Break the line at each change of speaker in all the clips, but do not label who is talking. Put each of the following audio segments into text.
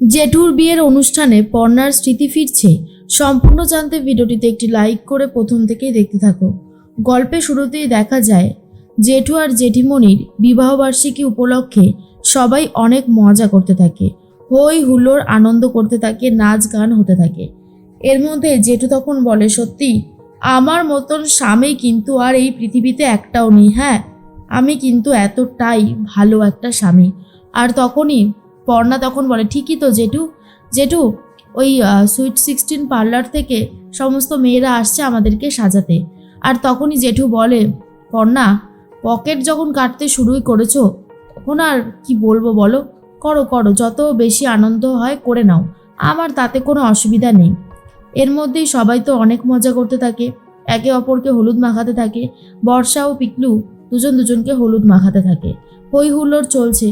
জেঠুর বিয়ের অনুষ্ঠানে পর্ণার স্মৃতি ফিরছে। সম্পূর্ণ জানতে ভিডিওটিতে একটি লাইক করে প্রথম থেকেই দেখতে থাকো। গল্পে শুরুতেই দেখা যায়, জেঠু আর জেঠিমণির বিবাহবার্ষিকী উপলক্ষে সবাই অনেক মজা করতে থাকে। হই হুল্লোড় আনন্দ করতে থাকে, নাচ গান হতে থাকে। এর মধ্যে জেঠু তখন বলে, সত্যি, আমার মতন স্বামী কিন্তু আর এই পৃথিবীতে একটাও নেই হ্যাঁ? আমি কিন্তু এতটাই ভালো একটা স্বামী। আর তখনই পর্ণা তখন বলে, ঠিকই তো জেঠু জেঠু, ওই সুইট সিক্সটিন পার্লার থেকে সমস্ত মেয়েরা আসছে আমাদেরকে সাজাতে। আর তখনই জেঠু বলে, পর্ণা, পকেট যখন কাটতে শুরুই করেছ, তখন আর কি বলব বলো? করো করো, যত বেশি আনন্দ হয় করে নাও, আমার তাতে কোনো অসুবিধা নেই। এর মধ্যেই সবাই তো অনেক মজা করতে থাকে, একে অপরকে হলুদ মাখাতে থাকে, বর্ষা ও পিকলু দুজন দুজনকে হলুদ মাখাতে থাকে। হই হুল্লোড় চলছে।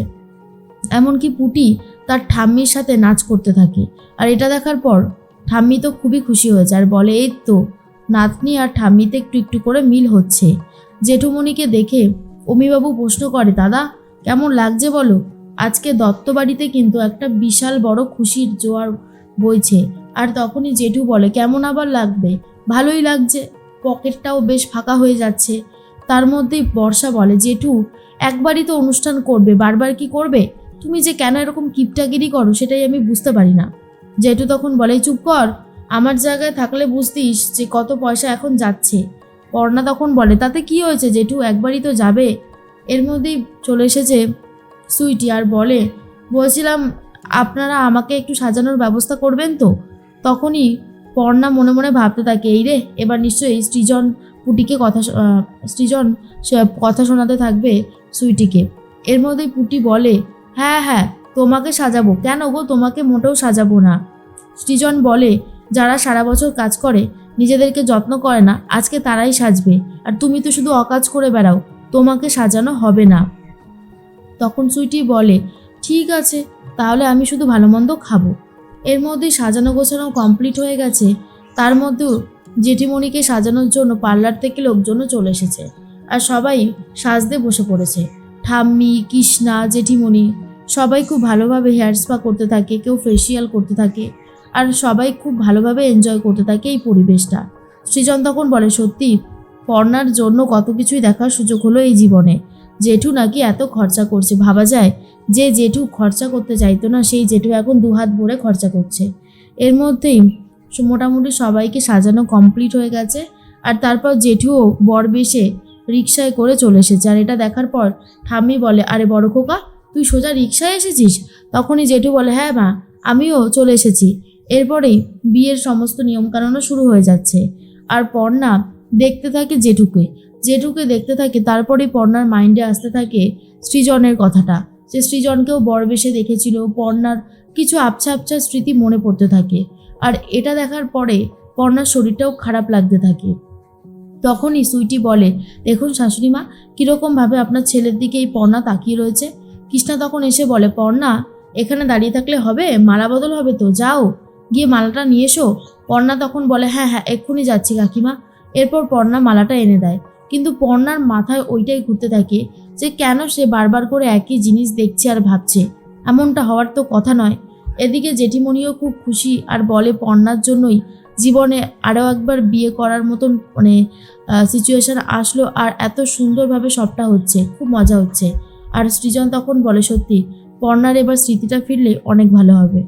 এমনকি পুটি তার ঠাম্মির সাথে নাচ করতে থাকে। আর এটা দেখার পর ঠাম্মি তো খুবই খুশি হয়েছে আর বলে, এই তো, নাতনি আর ঠাম্মিতে একটু একটু করে মিল হচ্ছে। জেঠুমণিকে দেখে অমিবাবু প্রশ্ন করে, দাদা, কেমন লাগছে বলো? আজকে দত্ত বাড়িতে কিন্তু একটা বিশাল বড় খুশির জোয়ার বইছে। আর তখনই জেঠু বলে, কেমন আবার লাগবে? ভালোই লাগছে। পকেটটাও বেশ ফাঁকা হয়ে যাচ্ছে। তার মধ্যেই বর্ষা বলে, জেঠু, একবারই তো অনুষ্ঠান করবে, বারবার কি করবে? তুমি যে কেন এরকম কিপটাগিরি করো সেটাই আমি বুঝতে পারি না। জেঠু তখন বলে, চুপ কর, আমার জায়গায় থাকলে বুঝতিস যে কত পয়সা এখন যাচ্ছে। পর্ণা তখন বলে, তাতে কি হয়েছে জেঠু? একবারই তো যাবে? এর মধ্যেই চলে এসেছে সুইটি আর বলে, বলছিলাম, আপনারা আমাকে একটু সাজানোর ব্যবস্থা করবেন তো? তখনই পর্ণা মনে মনে ভাবতে থাকে, এই রে, এবার নিশ্চয়ই সৃজন পুটিকে কথা সৃজন কথা শোনাতে থাকবে সুইটিকে। এর মধ্যেই পুটি বলে হ্যাঁ হ্যাঁ তোমাকে সাজাবো। কেন গো? তোমাকে মোটেও সাজাবো না। সৃজন বলে, যারা সারা বছর কাজ করে, নিজেদেরকে যত্ন করে না, আজকে তারাই সাজবে। আর তুমি তো শুধু অকাজ করে বেড়াও, তোমাকে সাজানো হবে না। তখন সুইটি বলে, ঠিক আছে, তাহলে আমি শুধু ভালো মন্দ খাব। এর মধ্যে সাজানো গোছানো কমপ্লিট হয়ে গেছে। তার মধ্যেও জেঠিমণিকে সাজানোর জন্য পার্লার থেকে লোকজনও চলে এসেছে। আর সবাই সাজতে বসে পড়েছে। ঠাম্মি, কৃষ্ণা, জেঠিমণি, সবাই খুব ভালোভাবে হেয়ার স্পা করতে থাকে, কেউ ফেসিয়াল করতে থাকে, আর সবাই খুব ভালোভাবে এনজয় করতে থাকে এই পরিবেশটা। সৃজন তখন বলে, সত্যি পর্ণার জন্য কত কিছুই দেখার সুযোগ হলো এই জীবনে। জেঠু নাকি এত খরচা করছে। ভাবা যায়, যে জেঠু খরচা করতে চাইতো না, সেই জেঠু এখন দুহাত ভরে খরচা করছে। এর মধ্যেই মোটামুটি সবাইকে সাজানো কমপ্লিট হয়ে গেছে, আর তারপর জেঠুও বর বেশে রিক্সায় করে চলে এসেছে। আর এটা দেখার পর ঠাম্মি বলে, আরে বড় খোকা, তুই সোজা রিক্সায় এসেছিস? তখনই জেঠু বলে হ্যাঁ মা, আমিও চলে এসেছি। এরপরেই বিয়ের সমস্ত নিয়মকানুনও শুরু হয়ে যাচ্ছে। আর পর্ণা দেখতে থাকে জেঠুকে। জেঠুকে দেখতে থাকে, তারপরেই পর্ণার মাইন্ডে আসতে থাকে সৃজনের কথাটা। যে সৃজনকেও বরবেশে দেখেছিল, পর্ণার কিছু আবছা আবছা স্মৃতি মনে পড়তে থাকে। আর এটা দেখার পরে পর্ণার শরীরটাও খারাপ লাগতে থাকে। তখনই সুইটি বলে, দেখুন শাশুড়ি মা, কীরকমভাবে আপনার ছেলের দিকে এই পর্ণা তাকিয়ে রয়েছে। কৃষ্ণা তখন এসে বলে, পর্ণা, এখানে দাঁড়িয়ে থাকলে হবে? মালা বদল হবে তো, যাও। গিয়ে মালাটা নিয়ে এসো। পর্ণা তখন বলে হ্যাঁ হ্যাঁ এক্ষুনি যাচ্ছি কাকিমা। এরপর পর্ণা মালাটা এনে দেয়। কিন্তু পর্ণার মাথায় ওইটাই ঘুরতে থাকে যে কেন সে বারবার করে একই জিনিস দেখছে আর ভাবছে। এমনটা হওয়ার তো কথা নয়। এদিকে জেঠিমণিও খুব খুশি আর বলে, পর্ণার জন্যই জীবনে আরও একবার বিয়ে করার মতন মানে সিচুয়েশান আসলো আর এত সুন্দরভাবে সবটা হচ্ছে, খুব মজা হচ্ছে। আর সৃজন তখন বলে, সত্যি, পর্ণার এবার স্মৃতিটা ফিরলে অনেক ভালো হবে।